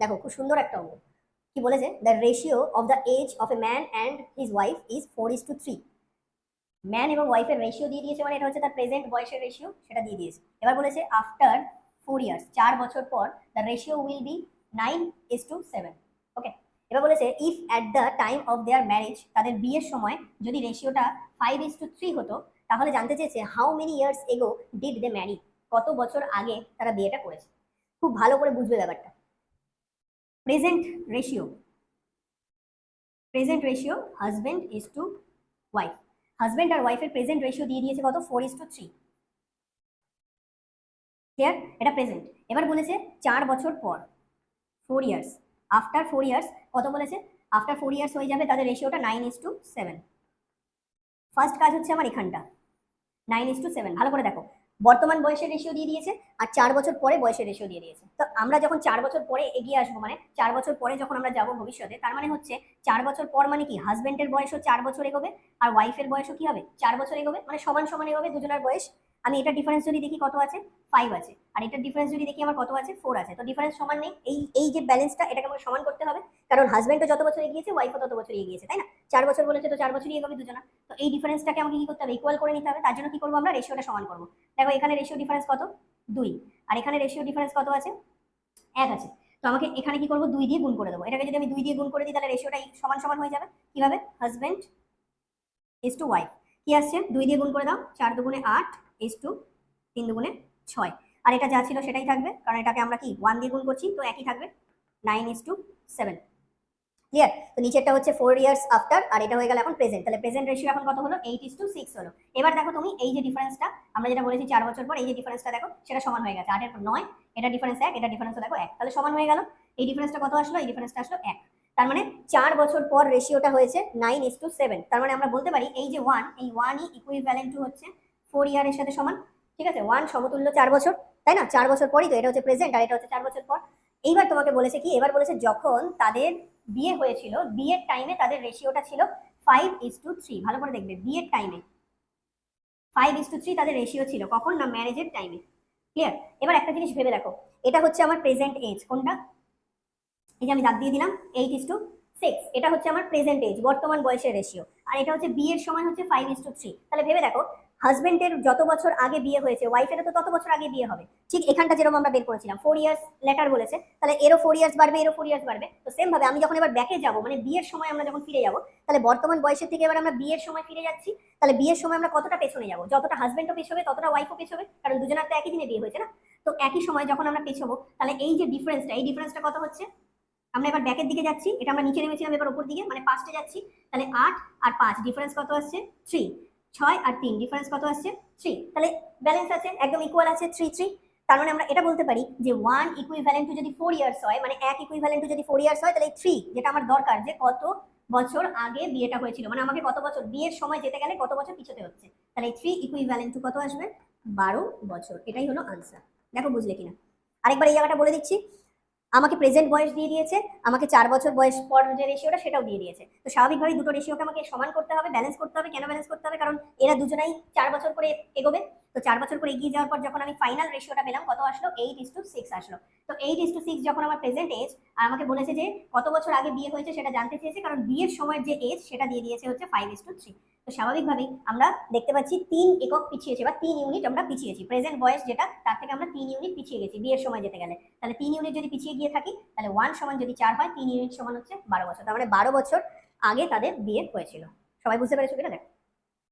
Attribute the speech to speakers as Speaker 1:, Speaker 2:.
Speaker 1: দেখো, খুব সুন্দর একটা অঙ্ক। কি বলেছে? The ratio of the age of a man and his wife is four is to three man এবং ওয়াইফের রেশিও দিয়ে দিয়েছে মানে এটা হচ্ছে তার প্রেজেন্ট বয়সের রেশিও সেটা দিয়ে দিয়েছে। এবার বলেছে আফটার ফোর ইয়ার্স চার বছর পর the ratio will be nine is to seven okay এবার বলেছে if at the time of their marriage তাদের বিয়ের সময় যদি রেশিওটা ফাইভ ইস টু থ্রি হতো, তাহলে জানতে চেয়েছে how many years ago did they marry কত বছর আগে তারা বিয়েটা করেছে? খুব ভালো করে বুঝবে ব্যাপারটা। Present ratio present ratio husband is to wife husband আর ওয়াইফের প্রেজেন্ট রেশিও দিয়ে দিয়েছে কত? Four is to three clear এটা প্রেজেন্ট এবার বলেছে চার বছর পর four years after four years কত বলেছে? আফটার ফোর ইয়ার্স হয়ে যাবে, তাদের রেশিওটা nine is to seven first কাজ হচ্ছে আমার এখানটা। নাইন ইস টু সেভেন ভালো করে দেখো। বর্তমান বয়সের রেশিও দিয়ে দিয়েছে আর চার বছর পরে বয়সের রেশিও দিয়ে দিয়েছে। তো আমরা যখন চার বছর পরে এগিয়ে আসব মানে চার বছর পরে যখন আমরা যাব ভবিষ্যতে, তার মানে হচ্ছে চার বছর পর মানে কি? হাজবেন্ডের বয়সও চার বছর এগোবে আর ওয়াইফের বয়সও কি হবে? চার বছর এগোবে মানে সমান সমান এগোবে দুজনের বয়স। আমি এটা ডিফারেন্স যদি দেখি কত আছে? ফাইভ আছে। আর এটার ডিফারেন্স যদি দেখি আমার কত আছে? ফোর আছে। তো ডিফারেন্স সমান নেই। এই এই যে ব্যালেন্সটা এটাকে আমাকে সমান করতে হবে। কারণ হাজবেন্ডও যত বছর এগিয়েছে ওয়াইফও তত বছর এগিয়েছে, তাই না? চার বছর বলেছে তো চার বছরই এগোবে দুজনা। তো এই ডিফারেন্সটাকে আমাকে কি করতে হবে? ইকুয়াল করে নিতে হবে। তার জন্য কি করব আমরা? রেশিওটা সমান করব। দেখো, এখানে রেশিও ডিফারেন্স কত? দুই। আর এখানে রেশিও ডিফারেন্স কত আছে? এক আছে। তো আমাকে এখানে কি করব? দুই দিয়ে গুণ করে দেবো। এটাকে যদি আমি দুই দিয়ে গুণ করে দিই, তাহলে রেশিওটা সমান সমান হয়ে যাবে। কীভাবে হাজবেন্ড ইস টু ওয়াইফ কি আসছে? দুই দিয়ে গুণ করে দাও। চার দুগুণে আট। ইস টু তিন দুগুণে ছয়। আর এটা যা ছিল সেটাই থাকবে, কারণ এটাকে আমরা কি ওয়ান দিয়ে গুণ করছি, তো একই থাকবে nine is to seven clear তো নিচেরটা হচ্ছে ফোর ইয়ার্স আফটার আর এটা হয়ে গেল এখন প্রেজেন্ট তাহলে প্রেজেন্ট রেশিও এখন কত হলো? এইট ইস টু সিক্স হলো। এবার দেখো তুমি এই যে ডিফারেন্সটা আমরা যেটা বলেছি চার বছর পর, এই যে ডিফারেন্সটা দেখো, সেটা সমান হয়ে গেছে। আটের পর নয়, এটা ডিফারেন্স এক, এটা ডিফারেন্স দেখো এক। তাহলে সমান হয়ে গেল। এই ডিফারেন্সটা কত আসলো? এই ডিফারেন্সটা আসলো এক। তার মানে চার বছর পর রেশিওটা হয়েছে নাইন ইস টু সেভেন তার মানে আমরা বলতে পারি এই যে ওয়ান এই ওয়ানই ইকুইভ্যালেন্ট টু হচ্ছে ফোর ইয়ারের সাথে সমান, ঠিক আছে? ওয়ান সমতুল্য চার বছর, তাই না? চার বছর পরই তো এটা হচ্ছে প্রেজেন্ট আর এটা হচ্ছে চার বছর পর। এইবার তোমাকে বলেছে কি? এবার বলেছে যখন তাদের বিয়ে হয়েছিল, বিয়ের টাইমে তাদের রেশিওটা ছিল ফাইভ ইস টু থ্রি ভালো করে দেখবে, বিয়ের টাইমে ফাইভ ইস টু থ্রি তাদের রেশিও ছিল কখন না ম্যারেজের টাইমে ক্লিয়ার এবার একটা জিনিস ভেবে দেখো, এটা হচ্ছে আমার প্রেজেন্ট এজ কোনটা? এই যে আমি দাগ দিয়ে দিলাম এইট ইস টু সিক্স এটা হচ্ছে আমার প্রেজেন্ট এজ বর্তমান বয়সের রেশিও আর এটা হচ্ছে বিয়ের সময় হচ্ছে ফাইভ ইস টু থ্রি তাহলে ভেবে দেখো হাজবেন্ডের যত বছর আগে বিয়ে হয়েছে ওয়াইফেরও তো তত বছর আগে বিয়ে হবে। ঠিক এখানটা যেরকম আমরা বের করেছিলাম ফোর ইয়ার্স লেটার বলেছে, তাহলে এরও ফোর ইয়ার্স বাড়বে, এরও ফোর ইয়ার্স বাড়বে। তো সেম ভাবে আমি যখন এবার ব্যাকে যাব মানে বিয়ের সময় আমরা যখন ফিরে যাব, তাহলে বর্তমান বয়সের থেকে এবার আমরা বিয়ের সময় ফিরে যাচ্ছি, তাহলে বিয়ের সময় আমরা কতটা পেছনে যাব? যতটা হাজবেন্ডও পেছবে, ততটা ওয়াইফও পেছবে, কারণ দুজনের তো একই দিনে বিয়ে হয়েছে না? তো একই সময় যখন আমরা পেছবো, তাহলে এই যে ডিফারেন্সটা এই ডিফারেন্সটা কত হচ্ছে? আমরা এবার ব্যাকের দিকে যাচ্ছি, এটা আমরা নিচে নেমেছিলাম এবার উপর দিকে মানে পাঁচটা যাচ্ছি, তাহলে আট আর পাঁচ ডিফারেন্স কত আসছে? থ্রি ছয় আর তিন। ডিফারেন্স কত আসছে? থ্রি তাহলে ব্যালেন্স আছে, একদম ইকুয়াল আছে থ্রি থ্রি তার মানে আমরা এটা বলতে পারি যে ওয়ান ইকুইভ্যালেন্ট টু যদি ফোর ইয়ার্স হয় মানে এক ইকুইভ্যালেন্ট টু যদি ফোর ইয়ার্স হয়, তাহলে থ্রি যেটা আমার দরকার যে কত বছর আগে বিয়েটা হয়েছিল। মানে আমাকে কত বছর, বিয়ের সময় যেতে গেলে কত বছর পিছোতে হচ্ছে। তাহলে থ্রি ইকুইভ্যালেন্ট টু কত আসবে? বারো বছর। এটাই হলো আনসার দেখো বুঝলে কিনা? আরেকবার এই জায়গাটা বলে দিচ্ছি। আমাকে প্রেজেন্ট বয়স দিয়ে দিয়েছে, আমাকে চার বছর বয়স পর যে রেশিওটা সেটাও দিয়ে দিয়েছে। তো স্বাভাবিকভাবেই দুটো রেশিওকে আমাকে সমান করতে হবে ব্যালেন্স করতে হবে, কেন ব্যালেন্স করতে হবে? কারণ এরা দুজনাই চার বছর করে এগোবে। তো চার বছর করে এগিয়ে যাওয়ার পর যখন আমি ফাইনাল রেশিওটা পেলাম, কত আসলো? এইট ইস টু সিক্স আসলো। তো এইট ইস টু সিক্স যখন আমার প্রেজেন্ট এজ আর আমাকে বলেছে যে কত বছর আগে বিয়ে হয়েছে সেটা জানতে চেয়েছে, কারণ বিয়ের সময়ের যে এজ সেটা দিয়ে দিয়েছে হচ্ছে ফাইভ ইস টু থ্রি তো স্বাভাবিকভাবেই আমরা দেখতে পাচ্ছি তিন একক পিছিয়েছি, বা তিন ইউনিট আমরা পিছিয়েছি। প্রেজেন্ট বয়স যেটা, তার থেকে আমরা তিন ইউনিট পিছিয়ে গেছি বিয়ের সময় যেতে গেলে। তাহলে তিন ইউনিট যদি পিছিয়ে গিয়ে থাকি, তাহলে ওয়ান সমান যদি চার হয়, তিন ইউনিট সমান হচ্ছে বারো বছর। তার মানে বারো বছর আগে তাদের বিয়ে হয়েছিল। সবাই বুঝতে পেরেছ কিনা? দেখ